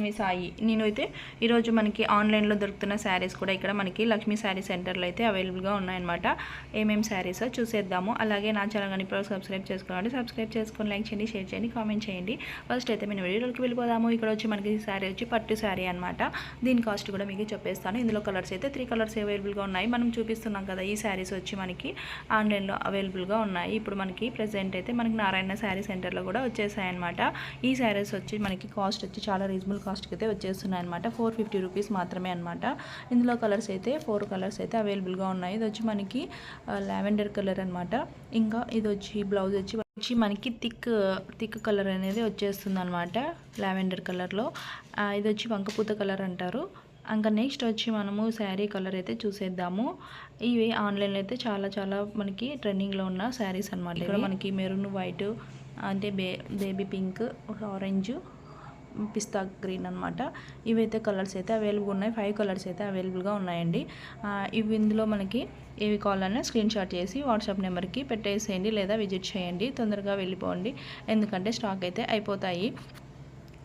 లక్ష్మీ సాయి. నేను అయితే ఈరోజు మనకి ఆన్లైన్లో దొరుకుతున్న శారీస్ కూడా ఇక్కడ మనకి లక్ష్మీ శారీ సెంటర్లో అయితే అవైలబుల్గా ఉన్నాయన్నమాట. ఏమేమి శారీస్ చూసేద్దాము. అలాగే నా ఛానల్ కానీ ఇప్పుడు సబ్స్క్రైబ్ చేసుకోండి సబ్స్క్రైబ్ చేసుకొని లైక్ చేయండి షేర్ చేయండి కామెంట్ చేయండి. ఫస్ట్ అయితే మేము వీడియోలోకి వెళ్ళిపోదాము. ఇక్కడ వచ్చి మనకి శారీ వచ్చి పట్టు శారీ అనమాట దీని కాస్ట్ కూడా మీకు చెప్పేస్తాను. ఇందులో కలర్స్ అయితే త్రీ కలర్స్ అవైలబుల్గా ఉన్నాయి. మనం చూపిస్తున్నాం కదా ఈ శారీస్ వచ్చి మనకి ఆన్లైన్లో అవైలబుల్గా ఉన్నాయి. ఇప్పుడు మనకి ప్రెసెంట్ అయితే మనకి నారాయణ శారీ సెంటర్లో కూడా వచ్చేసాయన్నమాట. ఈ శారీస్ వచ్చి మనకి కాస్ట్ వచ్చి చాలా రీజనబుల్ కాస్ట్కి అయితే వచ్చేస్తున్నాయి అనమాట ఫోర్ ఫిఫ్టీ రూపీస్ మాత్రమే అనమాట ఇందులో కలర్స్ అయితే ఫోర్ కలర్స్ అయితే అవైలబుల్గా ఉన్నాయి. ఇది వచ్చి మనకి లావెండర్ కలర్ అనమాట ఇంకా ఇది వచ్చి బ్లౌజ్ వచ్చి వచ్చి మనకి థిక్ థిక్ కలర్ అనేది వచ్చేస్తుంది అనమాట లావెండర్ కలర్లో. ఇది వచ్చి వంకపూత కలర్ అంటారు. ఇంకా నెక్స్ట్ వచ్చి మనము శారీ కలర్ అయితే చూసేద్దాము. ఇవి ఆన్లైన్లో అయితే చాలా చాలా మనకి ట్రెండింగ్లో ఉన్న శారీస్ అనమాట ఇక్కడ మనకి మెరూన్ వైట్ అంటే బే baby pink orange pista green అనమాట ఇవైతే కలర్స్ అయితే అవైలబుల్ ఉన్నాయి. ఫైవ్ కలర్స్ అయితే అవైలబుల్గా ఉన్నాయండి. ఇవి ఇందులో మనకి ఏవి కావాలన్నా స్క్రీన్ షాట్ చేసి వాట్సాప్ నెంబర్కి పెట్టేసేయండి లేదా విజిట్ చేయండి. తొందరగా వెళ్ళిపోండి. ఎందుకంటే స్టాక్ అయితే అయిపోతాయి.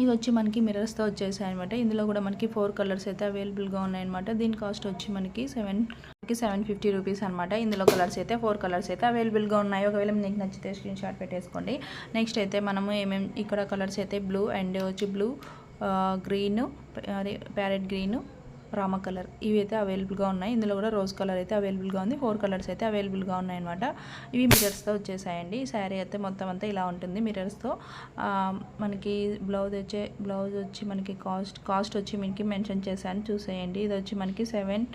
ఇది వచ్చి మనకి మిర్రర్స్తో వచ్చేసాయి అనమాట ఇందులో కూడా మనకి ఫోర్ కలర్స్ అయితే అవైలబుల్గా ఉన్నాయన్నమాట. దీని కాస్ట్ వచ్చి మనకి సెవెన్ మనకి సెవెన్ ఫిఫ్టీ రూపీస్ అనమాట ఇందులో కలర్స్ అయితే ఫోర్ కలర్స్ అయితే అవైలబుల్గా ఉన్నాయి. ఒకవేళ మీకు నచ్చితే స్క్రీన్ షాట్ పెట్టేసుకోండి. నెక్స్ట్ అయితే మనము ఏమేమి ఇక్కడ కలర్స్ అయితే బ్లూ అండ్ వచ్చి blue green parrot green Rama colour. ఇవి అయితే అవైలబుల్గా ఉన్నాయి. ఇందులో కూడా రోజ్ కలర్ అయితే అవైలబుల్గా ఉంది. ఫోర్ కలర్స్ అయితే అవైలబుల్గా ఉన్నాయి అనమాట ఇవి మిరర్స్తో వచ్చేసాయండి. ఈ శారీ అయితే మొత్తం అంతా ఇలా ఉంటుంది మిరర్స్తో మనకి బ్లౌజ్ వచ్చే బ్లౌజ్ వచ్చి మనకి కాస్ట్ కాస్ట్ వచ్చి మనకి మెన్షన్ చేశాను. చూసేయండి. ఇది వచ్చి మనకి సెవెన్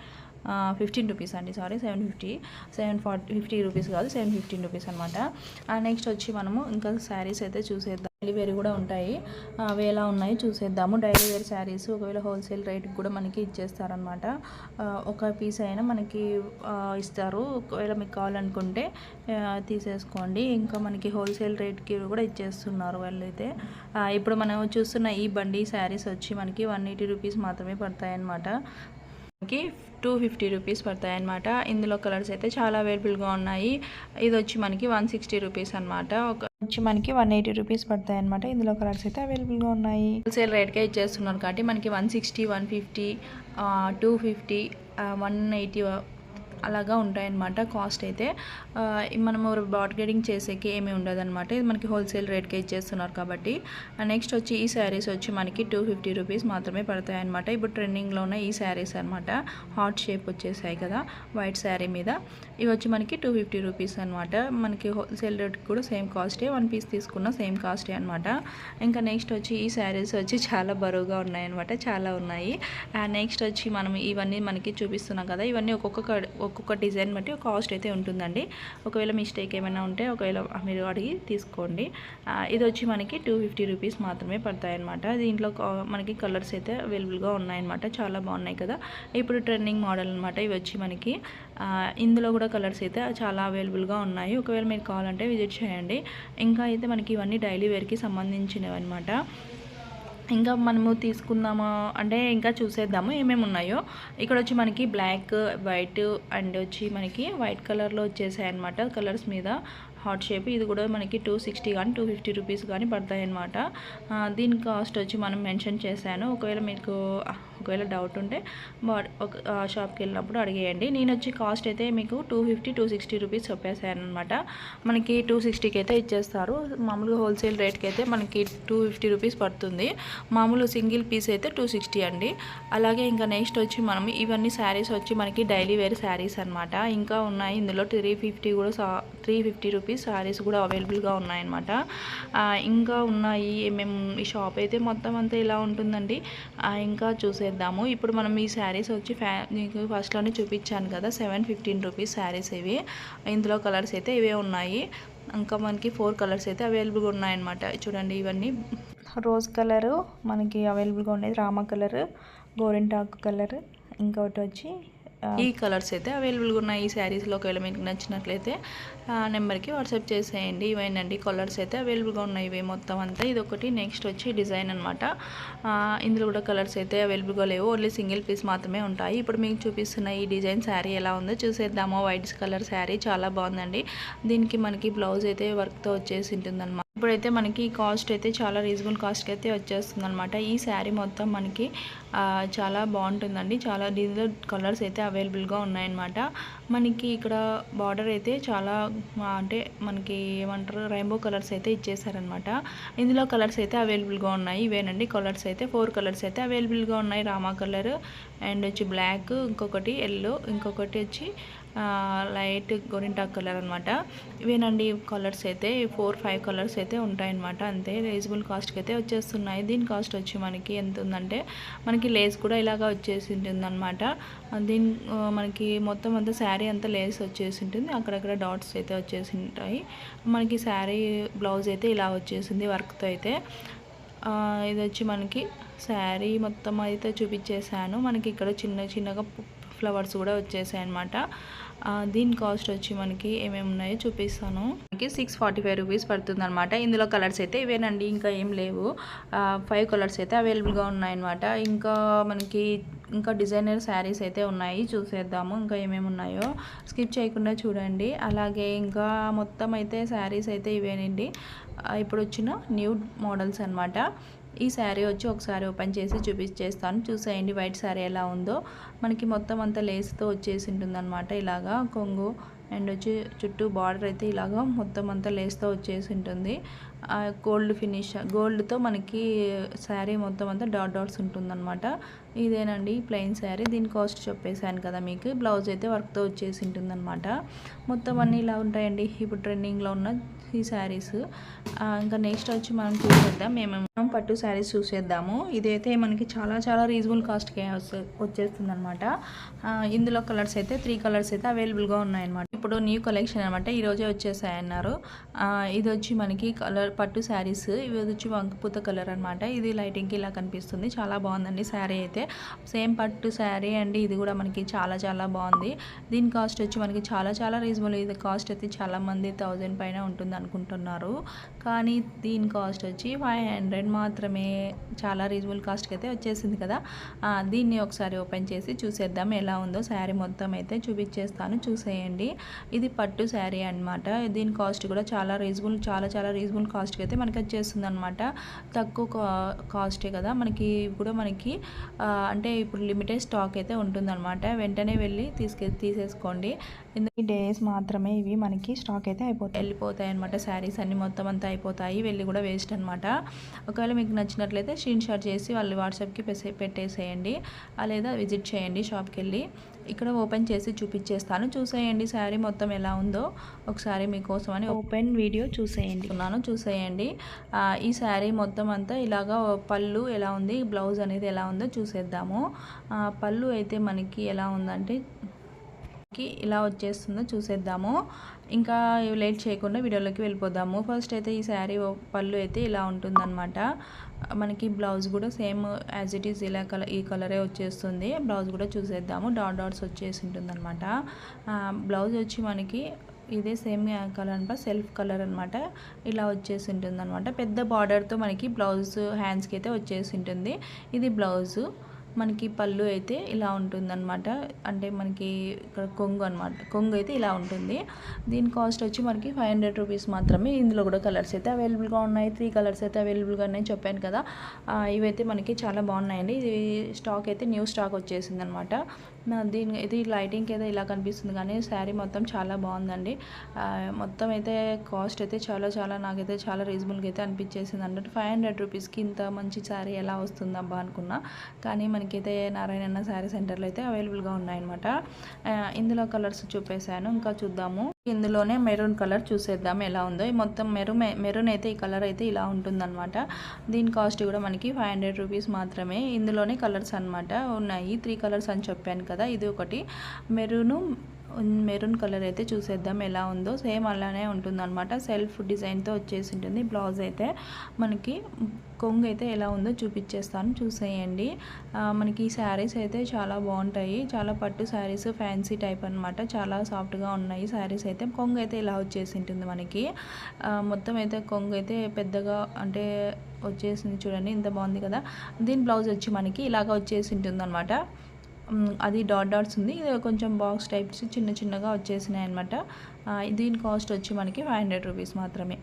ఫిఫ్టీన్ రూపీస్ అండి sorry seven fifty seven forty fifty rupees కాదు సెవెన్ ఫిఫ్టీన్ రూపీస్ అనమాట నెక్స్ట్ వచ్చి మనము ఇంకా శారీస్ అయితే చూసేద్దాం. డైలీ వేర్ కూడా ఉంటాయి. అవి ఎలా ఉన్నాయి చూసేద్దాము. డైలీ వేర్ శారీస్ ఒకవేళ హోల్సేల్ రేట్కి కూడా మనకి ఇచ్చేస్తారనమాట ఒక పీస్ అయినా మనకి ఇస్తారు. ఒకవేళ మీకు కావాలనుకుంటే తీసేసుకోండి. ఇంకా మనకి హోల్సేల్ రేట్కి కూడా ఇచ్చేస్తున్నారు వాళ్ళైతే. అయితే ఇప్పుడు మనం చూస్తున్న ఈ బండి శారీస్ వచ్చి మనకి వన్ ఎయిటీ రూపీస్ మాత్రమే పడతాయి అన్నమాట మనకి టూ ఫిఫ్టీ రూపీస్ పడతాయి అనమాట ఇందులో కలర్స్ అయితే చాలా అవైలబుల్గా ఉన్నాయి. ఇది వచ్చి మనకి వన్ సిక్స్టీ రూపీస్ అనమాట ఒక వచ్చి మనకి వన్ ఎయిటీ రూపీస్ పడతాయి అనమాట ఇందులో కలర్స్ అయితే అవైలబుల్గా ఉన్నాయి. హోల్సేల్ రేట్కే ఇచ్చేస్తున్నారు కాబట్టి మనకి one sixty one fifty two fifty one eighty అలాగా ఉంటాయన్నమాట కాస్ట్ అయితే. మనము బార్గెనింగ్ చేసేకి ఏమీ ఉండదన్నమాట. ఇది మనకి హోల్సేల్ రేట్కే ఇచ్చేస్తున్నారు కాబట్టి. నెక్స్ట్ వచ్చి ఈ శారీస్ వచ్చి మనకి టూ ఫిఫ్టీ రూపీస్ మాత్రమే పడతాయి అనమాట ఇప్పుడు ట్రెండింగ్లో ఉన్న ఈ శారీస్ అనమాట హాట్ షేప్ వచ్చేసాయి కదా వైట్ శారీ మీద. ఇవి వచ్చి మనకి టూ ఫిఫ్టీ రూపీస్ అనమాట మనకి హోల్సేల్ రేట్ కూడా సేమ్ కాస్టే వన్ పీస్ తీసుకున్న సేమ్ కాస్టే అనమాట ఇంకా నెక్స్ట్ వచ్చి ఈ శారీస్ వచ్చి చాలా బరువుగా ఉన్నాయన్నమాట. చాలా ఉన్నాయి. నెక్స్ట్ వచ్చి మనం ఇవన్నీ మనకి చూపిస్తున్నాం కదా ఇవన్నీ ఒక్కొక్క ఒక్కొక్క డిజైన్ బట్టి కాస్ట్ అయితే ఉంటుందండి. ఒకవేళ మిస్టేక్ ఏమైనా ఉంటే ఒకవేళ మీరు అడిగి తీసుకోండి. ఇది వచ్చి మనకి టూ ఫిఫ్టీ రూపీస్ మాత్రమే పడతాయన్నమాట. దీంట్లో కా- మనకి కలర్స్ అయితే అవైలబుల్గా ఉన్నాయన్నమాట. చాలా బాగున్నాయి కదా. ఇప్పుడు ట్రెండింగ్ మోడల్ అనమాట ఇవి వచ్చి మనకి. ఇందులో కూడా కలర్స్ అయితే చాలా అవైలబుల్గా ఉన్నాయి. ఒకవేళ మీరు కావాలంటే విజిట్ చేయండి. ఇంకా అయితే మనకి ఇవన్నీ డైలీ వేర్కి సంబంధించినవి అనమాట ఇంకా మనము తీసుకుందామా? అంటే ఇంకా చూసేద్దాము? ఏమేమి ఉన్నాయో? ఇక్కడ వచ్చి మనకి బ్లాక్ వైట్ అండ్ వచ్చి మనకి వైట్ కలర్లో వచ్చేసాయి అనమాట కలర్స్ మీద. Heart shape. ఇది కూడా మనకి టూ సిక్స్టీ కానీ టూ ఫిఫ్టీ రూపీస్ కానీ పడతాయి అనమాట దీని కాస్ట్ వచ్చి మనం మెన్షన్ చేశాను. ఒకవేళ మీకు ఒకవేళ డౌట్ ఉంటే ఒక షాప్కి వెళ్ళినప్పుడు అడిగేయండి. నేను వచ్చి కాస్ట్ అయితే మీకు two fifty two sixty rupees చెప్పేసాను అనమాట మనకి టూ సిక్స్టీకి అయితే ఇచ్చేస్తారు. మామూలుగా హోల్సేల్ రేట్కి అయితే మనకి టూ ఫిఫ్టీ రూపీస్ పడుతుంది. మామూలు సింగిల్ పీస్ అయితే టూ సిక్స్టీ అండి. అలాగే ఇంకా నెక్స్ట్ వచ్చి మనం ఇవన్నీ శారీస్ వచ్చి మనకి డైలీ వేర్ శారీస్ అనమాట ఇంకా ఉన్నాయి. ఇందులో త్రీ ఫిఫ్టీ కూడా సా త్రీ ఫిఫ్టీ రూపీస్ శారీస్ కూడా అవైలబుల్గా ఉన్నాయన్నమాట. ఇంకా ఉన్నాయి. మేము ఈ షాప్ అయితే మొత్తం అంతా ఇలా ఉంటుందండి. ఇంకా చూసే చేద్దాము. ఇప్పుడు మనం ఈ శారీస్ వచ్చి ఫ్యా మీకు ఫస్ట్లోనే చూపించాను కదా సెవెన్ ఫిఫ్టీన్ రూపీస్ శారీస్ ఇవి. ఇందులో కలర్స్ అయితే ఇవే ఉన్నాయి. ఇంకా మనకి ఫోర్ కలర్స్ అయితే అవైలబుల్గా ఉన్నాయన్నమాట. చూడండి ఇవన్నీ. రోజ్ కలరు మనకి అవైలబుల్గా ఉండేది రామ కలర్ గోరింటాకు కలర్ ఇంకొకటి వచ్చి ఈ కలర్స్ అయితే అవైలబుల్గా ఉన్నాయి. ఈ శారీస్లో ఒకవేళ మీకు నచ్చినట్లయితే ఆ నెంబర్కి వాట్సాప్ చేసేయండి. ఇవేనండి కలర్స్ అయితే అవైలబుల్గా ఉన్నాయి. ఇవి మొత్తం అంతా. ఇది ఒకటి నెక్స్ట్ వచ్చి డిజైన్ అనమాట ఇందులో కూడా కలర్స్ అయితే అవైలబుల్గా లేవు. ఓన్లీ సింగిల్ పీస్ మాత్రమే ఉంటాయి. ఇప్పుడు మీకు చూపిస్తున్న ఈ డిజైన్ శారీ ఎలా ఉందో చూసేద్దాము. వైట్ కలర్ శారీ చాలా బాగుందండి. దీనికి మనకి బ్లౌజ్ అయితే వర్క్తో వచ్చేసి ఉంటుందన్నమాట. ఇప్పుడైతే మనకి కాస్ట్ అయితే చాలా రీజనబుల్ కాస్ట్కి అయితే వచ్చేస్తుంది అనమాట ఈ శారీ మొత్తం మనకి చాలా బాగుంటుందండి. చాలా డిజిటల్ కలర్స్ అయితే అవైలబుల్గా ఉన్నాయన్నమాట. మనకి ఇక్కడ బార్డర్ అయితే చాలా అంటే మనకి ఏమంటారు రెయిన్బో కలర్స్ అయితే ఇచ్చేసారనమాట ఇందులో కలర్స్ అయితే అవైలబుల్గా ఉన్నాయి. ఇవేనండి. కలర్స్ అయితే ఫోర్ కలర్స్ అయితే అవైలబుల్గా ఉన్నాయి. రామా కలర్ అండ్ వచ్చి బ్లాక్ ఇంకొకటి ఎల్లో ఇంకొకటి వచ్చి లైట్ గోరింటాక్ కలర్ అనమాట ఇవేనండి కలర్స్ అయితే ఫోర్ ఫైవ్ కలర్స్ అయితే ఉంటాయన్నమాట. అంతే రీజనబుల్ కాస్ట్కి అయితే వచ్చేస్తున్నాయి. దీని కాస్ట్ వచ్చి మనకి ఎంత ఉందంటే మనకి లేస్ కూడా ఇలాగా వచ్చేసి ఉంటుందన్నమాట దీని మనకి మొత్తం అంతా శారీ అంతా లేస్ వచ్చేసి ఉంటుంది అక్కడక్కడ డాట్స్ అయితే వచ్చేసి ఉంటాయి మనకి శారీ బ్లౌజ్ అయితే ఇలా వచ్చేసింది వర్క్తో అయితే. ఇది వచ్చి మనకి శారీ మొత్తం అయితే చూపించేశాను. మనకి ఇక్కడ చిన్న చిన్నగా ఫ్లవర్స్ కూడా వచ్చేసాయి అనమాట దీని కాస్ట్ వచ్చి మనకి ఏమేమి ఉన్నాయో చూపిస్తాను. మనకి సిక్స్ ఫార్టీ ఫైవ్ రూపీస్ పడుతుంది అనమాట ఇందులో కలర్స్ అయితే ఇవేనండి ఇంకా ఏం లేవు. ఫైవ్ కలర్స్ అయితే అవైలబుల్గా ఉన్నాయన్నమాట. ఇంకా మనకి ఇంకా డిజైనర్ శారీస్ అయితే ఉన్నాయి. చూసేద్దాము ఇంకా ఏమేమి ఉన్నాయో. స్కిప్ చేయకుండా చూడండి. అలాగే ఇంకా మొత్తం అయితే శారీస్ అయితే ఇవేనండి. ఇప్పుడు వచ్చిన న్యూ మోడల్స్ అనమాట ఈ శారీ వచ్చి ఒకసారి ఓపెన్ చేసి చూపించేస్తాను చూసేయండి వైట్ శారీ ఎలా ఉందో. మనకి మొత్తం అంతా లేస్తో వచ్చేసి ఉంటుందన్నమాట ఇలాగా. కొంగు అండ్ వచ్చి చుట్టూ బార్డర్ అయితే ఇలాగ మొత్తం అంతా లేస్తో వచ్చేసి ఉంటుంది గోల్డ్ ఫినిష్ గోల్డ్తో మనకి శారీ మొత్తం అంతా డాట్ డాట్స్ ఉంటుందన్నమాట. ఇదేనండి ప్లెయిన్ శారీ. దీని కాస్ట్ చెప్పేశాను కదా మీకు. బ్లౌజ్ అయితే వర్క్తో వచ్చేసి ఉంటుందన్నమాట మొత్తం అన్నీ ఇలా ఉంటాయండి. ఇప్పుడు ట్రెండింగ్లో ఉన్న ఈ శారీస్. ఇంకా నెక్స్ట్ వచ్చి మనం చూసేద్దాం. మేము పట్టు శారీస్ చూసేద్దాము. ఇదైతే మనకి చాలా చాలా రీజనబుల్ కాస్ట్కి వచ్చేస్తుంది అనమాట ఇందులో కలర్స్ అయితే త్రీ కలర్స్ అయితే అవైలబుల్గా ఉన్నాయన్నమాట. ఇప్పుడు న్యూ కలెక్షన్ అనమాట ఈరోజే వచ్చేసాయన్నారు. ఇది వచ్చి మనకి కలర్ పట్టు శారీస్. ఇవి వచ్చి వంకపూత కలర్ అనమాట ఇది లైటింగ్కి ఇలా కనిపిస్తుంది. చాలా బాగుందండి శారీ అయితే. సేమ్ పట్టు శారీ అండి ఇది కూడా మనకి చాలా చాలా బాగుంది. దీని కాస్ట్ వచ్చి మనకి చాలా చాలా రీజనబుల్ ఇది కాస్ట్ అయితే చాలా మంది థౌజండ్ పైన ఉంటుంది అనుకుంటున్నారు. కానీ దీని కాస్ట్ వచ్చి ఫైవ్ హండ్రెడ్ మాత్రమే చాలా రీజనబుల్ కాస్ట్కి అయితే వచ్చేసింది కదా. దీన్ని ఒకసారి ఓపెన్ చేసి చూసేద్దాం ఎలా ఉందో. శారీ మొత్తం అయితే చూపించేస్తాను. చూసేయండి. ఇది పట్టు శారీ అనమాట దీని కాస్ట్ కూడా చాలా రీజనబుల్ చాలా చాలా రీజనబుల్ కాస్ట్కి అయితే మనకి వచ్చేస్తుంది అనమాట తక్కువ కాస్టే కదా మనకి కూడా మనకి అంటే ఇప్పుడు లిమిటెడ్ స్టాక్ అయితే ఉంటుందన్నమాట. వెంటనే వెళ్ళి తీసుకె తీసేసుకోండి. ఈ డేస్ మాత్రమే ఇవి మనకి స్టాక్ అయితే అయిపోతాయి. వెళ్ళిపోతాయి అనమాట శారీస్ అన్ని మొత్తం అంతా అయిపోతాయి. వెళ్ళి కూడా వేస్ట్ అనమాట ఒకవేళ మీకు నచ్చినట్లయితే స్క్రీన్ షాట్ చేసి వాళ్ళు వాట్సాప్కి పెట్టేసేయండి. లేదా విజిట్ చేయండి షాప్కి వెళ్ళి ఇక్కడ ఓపెన్ చేసి చూపించేస్తాను. చూసేయండి శారీ మొత్తం ఎలా ఉందో. ఒకసారి మీకోసం అని ఓపెన్ వీడియో చూసేయండి. ఉన్నాను చూసేయండి. ఈ శారీ మొత్తం అంతా ఇలాగా పళ్ళు ఎలా ఉంది బ్లౌజ్ అనేది ఎలా ఉందో చూసేద్దాము. పళ్ళు అయితే మనకి ఎలా ఉందంటే ఇలా వచ్చేస్తుందో చూసేద్దాము. ఇంకా లేట్ చేయకుండా వీడియోలోకి వెళ్ళిపోదాము. ఫస్ట్ అయితే ఈ శారీ పళ్ళు అయితే ఇలా ఉంటుందన్నమాట. మనకి బ్లౌజ్ కూడా సేమ్ యాజ్ ఇట్ ఈస్ ఇలా కలర్ ఈ కలరే వచ్చేస్తుంది. బ్లౌజ్ కూడా చూసేద్దాము. డాట్ డాట్స్ వచ్చేసి ఉంటుందన్నమాట. బ్లౌజ్ వచ్చి మనకి ఇదే సేమ్ కలర్ అనమాట సెల్ఫ్ కలర్ అనమాట ఇలా వచ్చేసి ఉంటుంది అనమాట పెద్ద బార్డర్తో మనకి బ్లౌజ్ హ్యాండ్స్కి అయితే వచ్చేసి ఉంటుంది. ఇది బ్లౌజు. మనకి పళ్ళు అయితే ఇలా ఉంటుందన్నమాట. అంటే మనకి ఇక్కడ కొంగు అనమాట కొంగు అయితే ఇలా ఉంటుంది. దీని కాస్ట్ వచ్చి మనకి ఫైవ్ హండ్రెడ్ రూపీస్ మాత్రమే. ఇందులో కూడా కలర్స్ అయితే అవైలబుల్గా ఉన్నాయి. త్రీ కలర్స్ అయితే అవైలబుల్గా ఉన్నాయని చెప్పాను కదా. ఇవైతే మనకి చాలా బాగున్నాయండి. ఇది స్టాక్ అయితే న్యూ స్టాక్ వచ్చేసింది అనమాట దీని ఇది లైటింగ్కి అయితే ఇలా కనిపిస్తుంది కానీ శారీ మొత్తం చాలా బాగుందండి. మొత్తం అయితే కాస్ట్ అయితే చాలా చాలా నాకైతే చాలా రీజనబుల్గా అయితే అనిపించేసింది అంటే ఫైవ్ హండ్రెడ్ రూపీస్కి ఇంత మంచి శారీ ఎలా వస్తుందబ్బా అనుకున్నా. కానీ మనకైతే నారాయణ శారీ సెంటర్లో అయితే అవైలబుల్గా ఉన్నాయన్నమాట. ఇందులో కలర్స్ చూపేశాను ఇంకా చూద్దాము. ఇందులోనే మెరూన్ కలర్ చూసేద్దాం ఎలా ఉందో. మొత్తం మెరూన్ మెరూన్ అయితే ఈ కలర్ అయితే ఇలా ఉంటుందన్నమాట. దీని కాస్ట్ కూడా మనకి ఫైవ్ హండ్రెడ్ రూపీస్ మాత్రమే. ఇందులోనే కలర్స్ అనమాట ఉన్నాయి. త్రీ కలర్స్ అని చెప్పాను కదా ఇది ఒకటి. మెరూను మెరూన్ కలర్ అయితే చూసేద్దాం ఎలా ఉందో. సేమ్ అలానే ఉంటుందన్నమాట. సెల్ఫ్ డిజైన్తో వచ్చేసి ఉంటుంది బ్లౌజ్ అయితే. మనకి కొంగు అయితే ఎలా ఉందో చూపించేస్తాను చూసేయండి. మనకి ఈ శారీస్ అయితే చాలా బాగుంటాయి. చాలా పట్టు శారీస్ ఫ్యాన్సీ టైప్ అనమాట చాలా సాఫ్ట్గా ఉన్నాయి శారీస్ అయితే. కొంగు అయితే ఇలా వచ్చేసి ఉంటుంది మనకి మొత్తం అయితే కొంగు అయితే పెద్దగా అంటే వచ్చేసింది చూడండి. ఇంత బాగుంది కదా. దీని బ్లౌజ్ వచ్చి మనకి ఇలాగ వచ్చేసి ఉంటుంది అనమాట అది డాట్ డాట్స్ ఉంది. ఇది కొంచెం బాక్స్ టైప్స్ చిన్న చిన్నగా వచ్చేసినాయి అనమాట దీని కాస్ట్ వచ్చి మనకి ఫైవ్ హండ్రెడ్ రూపీస్ మాత్రమే.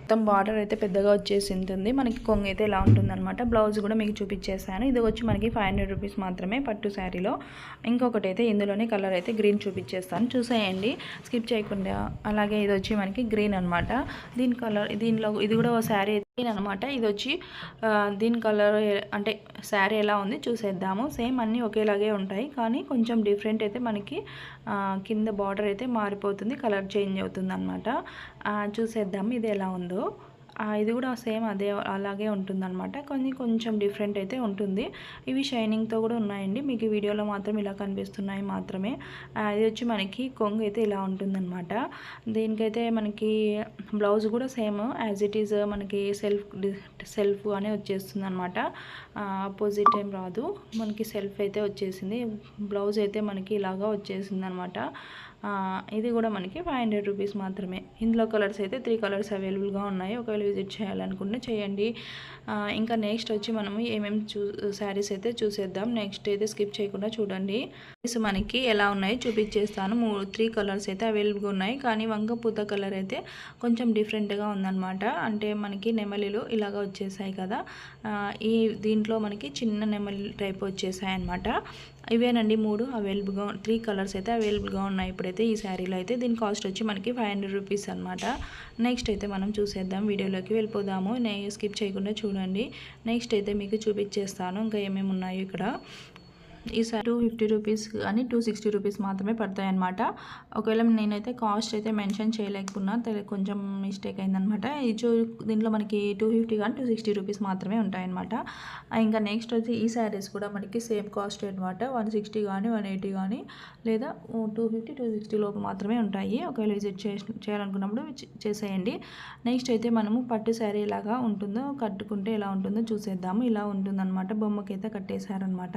మొత్తం బార్డర్ అయితే పెద్దగా వచ్చేసి ఉంటుంది మనకి కొంగు అయితే ఇలా ఉంటుందన్నమాట. బ్లౌజ్ కూడా మీకు చూపించేసాను ఇది వచ్చి మనకి ఫైవ్ హండ్రెడ్ రూపీస్ మాత్రమే పట్టు శారీలో ఇంకొకటి అయితే ఇందులోనే కలర్ అయితే గ్రీన్ చూపించేస్తాను. చూసేయండి. స్కిప్ చేయకుండా. అలాగే ఇది వచ్చి మనకి గ్రీన్ అనమాట దీని కలర్ దీనిలో ఇది కూడా ఒక శారీ గ్రీన్ అనమాట. ఇది వచ్చి దీని కలర్ అంటే శారీ ఎలా ఉంది చూసేద్దాము. సేమ్ అన్నీ ఒకేలాగే ఉంటాయి. కానీ కొంచెం డిఫరెంట్ అయితే మనకి కింద బార్డర్ అయితే మారిపోతుంది కలర్ చేంజ్ అవుతుంది అనమాట చూసేద్దాము ఇది ఎలా ఉందో. ఇది కూడా సేమ్ అదే అలాగే ఉంటుందన్నమాట. కొన్ని కొంచెం డిఫరెంట్ అయితే ఉంటుంది. ఇవి షైనింగ్తో కూడా ఉన్నాయండి. మీకు ఈ వీడియోలో మాత్రం ఇలా కనిపిస్తున్నాయి మాత్రమే. అది ఇది వచ్చి మనకి కొంగు అయితే ఇలా ఉంటుందన్నమాట. దీనికైతే మనకి బ్లౌజ్ కూడా సేమ్ యాజ్ ఇట్ ఈజ్ మనకి సెల్ఫ్ సెల్ఫ్ అనే వచ్చేస్తుంది అనమాట ఆపోజిట్ ఏం రాదు. మనకి సెల్ఫ్ అయితే వచ్చేసింది. బ్లౌజ్ అయితే మనకి ఇలాగా వచ్చేసింది అనమాట ఇది కూడా మనకి ఫైవ్ హండ్రెడ్ రూపీస్ మాత్రమే. ఇందులో కలర్స్ అయితే త్రీ కలర్స్ అవైలబుల్గా ఉన్నాయి. ఒకవేళ విజిట్ చేయాలనుకుంటే చేయండి. ఇంకా నెక్స్ట్ వచ్చి మనము ఏమేమి చూ శారీస్ అయితే చూసేద్దాం. నెక్స్ట్ అయితే స్కిప్ చేయకుండా చూడండి. శారీస్ మనకి ఎలా ఉన్నాయో చూపించేస్తాను మూడు త్రీ కలర్స్ అయితే అవైలబుల్గా ఉన్నాయి. కానీ వంగ పూత కలర్ అయితే కొంచెం డిఫరెంట్గా ఉందన్నమాట. అంటే మనకి నెమలిలు ఇలాగ వచ్చేసాయి కదా. ఈ దీంట్లో మనకి చిన్న నెమలి టైప్ వచ్చేసాయి అనమాట ఇవేనండి మూడు అవైలబుల్గా త్రీ కలర్స్ అయితే అవైలబుల్గా ఉన్నాయి ఇప్పుడైతే ఈ శారీలో అయితే. దీని కాస్ట్ వచ్చి మనకి ఫైవ్ హండ్రెడ్ రూపీస్ అనమాట నెక్స్ట్ అయితే మనం చూసేద్దాం వీడియోలోకి వెళ్ళిపోదాము. నేను స్కిప్ చేయకుండా చూడండి. నెక్స్ట్ అయితే మీకు చూపించేస్తాను ఇంకా ఏమేమి ఉన్నాయో ఇక్కడ. ఈ సారి టూ ఫిఫ్టీ రూపీస్ కానీ టూ సిక్స్టీ రూపీస్ మాత్రమే పడతాయి అనమాట ఒకవేళ నేనైతే కాస్ట్ అయితే మెన్షన్ చేయలేకున్నా కొంచెం మిస్టేక్ అయిందనమాట ఈ చూ దీంట్లో మనకి టూ ఫిఫ్టీ కానీ టూ సిక్స్టీ రూపీస్ మాత్రమే ఉంటాయన్నమాట. ఇంకా నెక్స్ట్ వచ్చి ఈ శారీస్ కూడా మనకి సేమ్ కాస్ట్ అనమాట వన్ సిక్స్టీ కానీ వన్ ఎయిటీ కానీ లేదా టూ ఫిఫ్టీ టూ సిక్స్టీ లోపు మాత్రమే ఉంటాయి. ఒకవేళ విజిట్ చేయాలనుకున్నప్పుడు చేసేయండి. నెక్స్ట్ అయితే మనము పట్టు శారీ ఎలాగా ఉంటుందో కట్టుకుంటే ఎలా ఉంటుందో చూసేద్దాము. ఇలా ఉంటుందన్నమాట. బొమ్మకైతే కట్టేశారనమాట